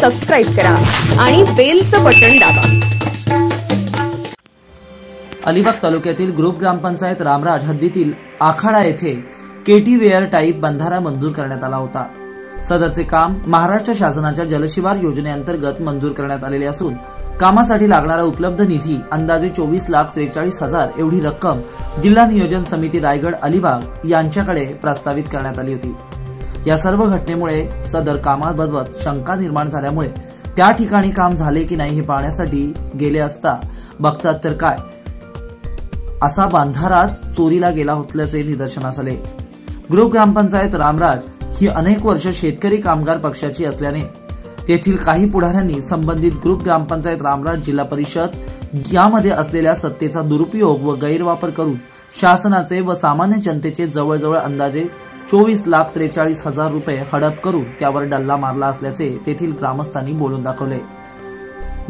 Subscribe करा आणि बेलचं बटन दाबा. अलिबाग तालुक्यातील ग्रुप ग्रामपंचायत रामराज हद्दीतील आखाडा येथे केटी वेअर टाईप बंधारा मंजूर करण्यात आला होता. सदरचे काम महाराष्ट्र शासनाच्या जलशिवार योजनेअंतर्गत मंजूर करण्यात आलेले असून कामासाठी लागणारा उपलब्ध निधी अंदाजे चोवीस लाख त्रेचाळीस हजार एवढी रक्कम जिल्हा नियोजन समिती रायगड अलिबाग यांच्याकडे प्रस्तावित करण्यात आली होती. या सर्व घटनेमुळे सदर कामाबाबत शंका निर्माण झाल्यामुळे त्या ठिकाणी काम झाले की नाही हे पाहण्यासाठी गेले असता बघतात तर काय? असा बांधाराच चोरीला गेला असल्याचे निदर्शनास आले. ग्रुप ग्रामपंचायत रामराज ही अनेक वर्ष शेतकरी कामगार पक्षाची असल्याने तेथील काही पुढाऱ्यांनी संबंधित ग्रुप ग्रामपंचायत रामराज जिल्हा परिषद यामध्ये असलेल्या सत्तेचा दुरुपयोग व गैरवापर करून शासनाचे व सामान्य जनतेचे जवळजवळ अंदाजे चोवीस लाख त्रेचाळीस हजार रुपये हडप करून त्यावर डल्ला मारला असल्याचे तेथील ग्रामस्थांनी बोलून दाखवले.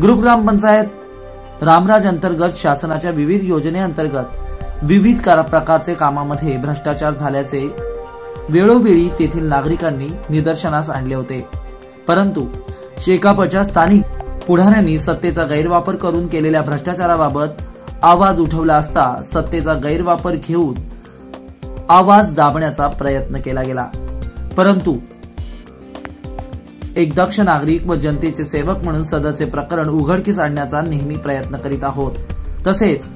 ग्रुप पंचायत रामराज अंतर्गत शासनाच्या विविध योजनेअंतर्गत विविध प्रकारचे कामामध्ये भ्रष्टाचार झाल्याचे वेळोवेळी तेथील नागरिकांनी निदर्शनास आणले होते. परंतु शेकापच्या स्थानिक पुढाऱ्यांनी सत्तेचा गैरवापर करून केलेल्या भ्रष्टाचाराबाबत आवाज उठवला असता सत्तेचा गैरवापर घेऊन आवाज दाबण्याचा प्रयत्न केला गेला. परंतु एक दक्ष नागरिक व जनतेचे सेवक म्हणून सदरचे प्रकरण उघडकीस आणण्याचा नेहमी प्रयत्न करीत आहोत. तसेच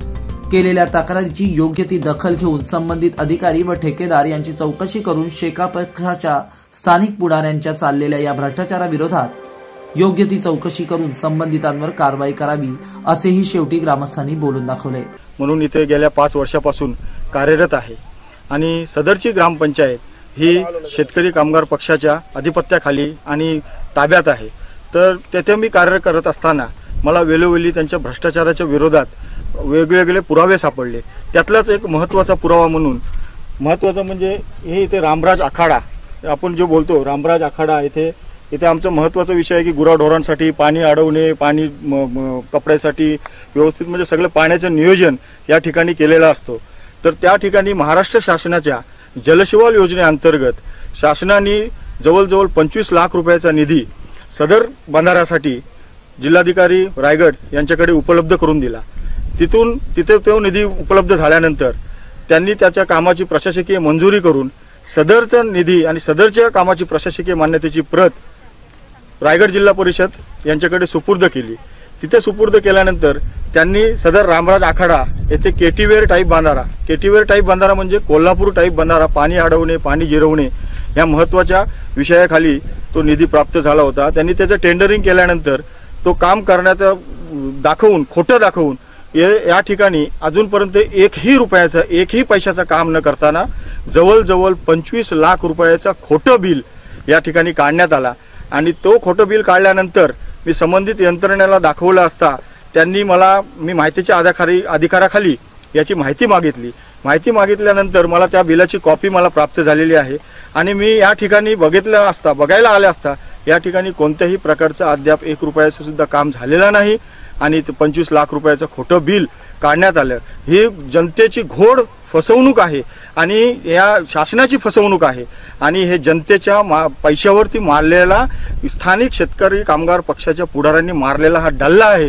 केलेल्या तक्रारीची योग्य ती दखल घेऊन संबंधित अधिकारी व ठेकेदार यांची चौकशी करून शेका पक्षाच्या स्थानिक पुढाऱ्यांच्या चाललेल्या या भ्रष्टाचाराविरोधात योग्य ती चौकशी करून संबंधितांवर कारवाई करावी असेही शेवटी ग्रामस्थांनी बोलून दाखवले. म्हणून इथे गेल्या पाच वर्षापासून कार्यरत आहे. आणि सदरची ग्रामपंचायत ही शेतकरी कामगार पक्षाच्या अधिपत्याखाली आणि ताब्यात आहे. तर तेथे मी कार्य करत असताना मला वेळोवेळी त्यांच्या भ्रष्टाचाराच्या विरोधात वेगवेगळे पुरावे सापडले. त्यातलाच एक महत्त्वाचा पुरावा म्हणून महत्त्वाचा म्हणजे हे इथे रामराज आखाडा आपण जे बोलतो रामराज आखाडा इथे इथे आमचा महत्त्वाचा विषय आहे की गुराढोरांसाठी पाणी अडवणे पाणी कपड्यासाठी व्यवस्थित म्हणजे सगळं पाण्याचं नियोजन या ठिकाणी केलेलं असतो. तर त्या ठिकाणी महाराष्ट्र शासनाच्या जलशिवाल योजनेअंतर्गत शासनाने जवळजवळ पंचवीस लाख रुपयाचा निधी सदर बंधाऱ्यासाठी जिल्हाधिकारी रायगड यांच्याकडे उपलब्ध करून दिला. तिथून तिथे तो निधी उपलब्ध झाल्यानंतर त्यांनी त्याच्या कामाची प्रशासकीय मंजुरी करून सदरचा निधी आणि सदरच्या कामाची प्रशासकीय मान्यतेची प्रत रायगड जिल्हा परिषद यांच्याकडे सुपूर्द केली. तिथे सुपूर्द केल्यानंतर त्यांनी सदर रामराज आखाडा येथे केटीवेर टाईप बांधारा. केटीवेअर टाईप बांधारा म्हणजे कोल्हापूर टाईप बांधारा. पाणी अडवणे पाणी जिरवणे या महत्त्वाच्या विषयाखाली तो निधी प्राप्त झाला होता. त्यांनी त्याचं टेंडरिंग केल्यानंतर तो काम करण्याचं दाखवून खोटं दाखवून या ठिकाणी अजूनपर्यंत एकही रुपयाचं एकही पैशाचं काम न करताना जवळजवळ पंचवीस लाख रुपयाचं खोटं बिल या ठिकाणी काढण्यात आला. आणि तो खोटं बिल काढल्यानंतर मी संबंधित यंत्रणेला दाखवलं असता त्यांनी मला मी माहितीच्या आधाखारी अधिकाराखाली याची माहिती मागितली. माहिती मागितल्यानंतर मला त्या बिलाची कॉपी मला प्राप्त झालेली आहे. आणि मी या ठिकाणी बघितलं असता बघायला आले असता या ठिकाणी कोणत्याही प्रकारचं अद्याप एक रुपयाचं सुद्धा काम झालेलं नाही आणि पंचवीस लाख रुपयाचं खोटं बिल काढण्यात आलं. ही जनतेची घोड फसवणूक आहे आणि या शासनाची फसवणूक आहे आणि हे जनतेच्या मा पैशावरती मारलेला स्थानिक शेतकरी कामगार पक्षाच्या पुढाऱ्यांनी मारलेला हा डल्ला आहे.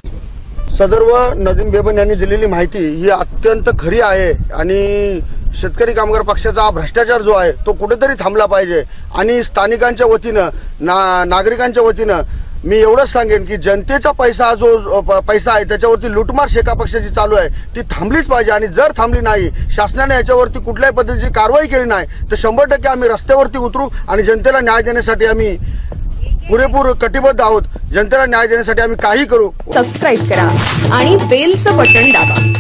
सदर्व नदीम बेबन यांनी दिलेली माहिती ही अत्यंत खरी आहे आणि शेतकरी कामगार पक्षाचा हा भ्रष्टाचार जो आहे तो कुठेतरी थांबला पाहिजे. आणि स्थानिकांच्या वतीनं ना नागरिकांच्या वतीनं मी एवढंच सांगेन की जनतेचा पैसा जो जो पैसा आहे त्याच्यावरती लुटमार शेका पक्षाची चालू आहे. ती थांबलीच पाहिजे आणि जर थांबली नाही शासनाने याच्यावरती कुठल्याही पद्धतीची कारवाई केली नाही तर शंभर टक्के आम्ही रस्त्यावरती उतरू आणि जनतेला न्याय देण्यासाठी आम्ही पुरेपूर कटिबद्ध आहोत. जनतेला न्याय देण्यासाठी आम्ही काही करू. सबस्क्राईब करा आणि बेलचं बटन दाबा.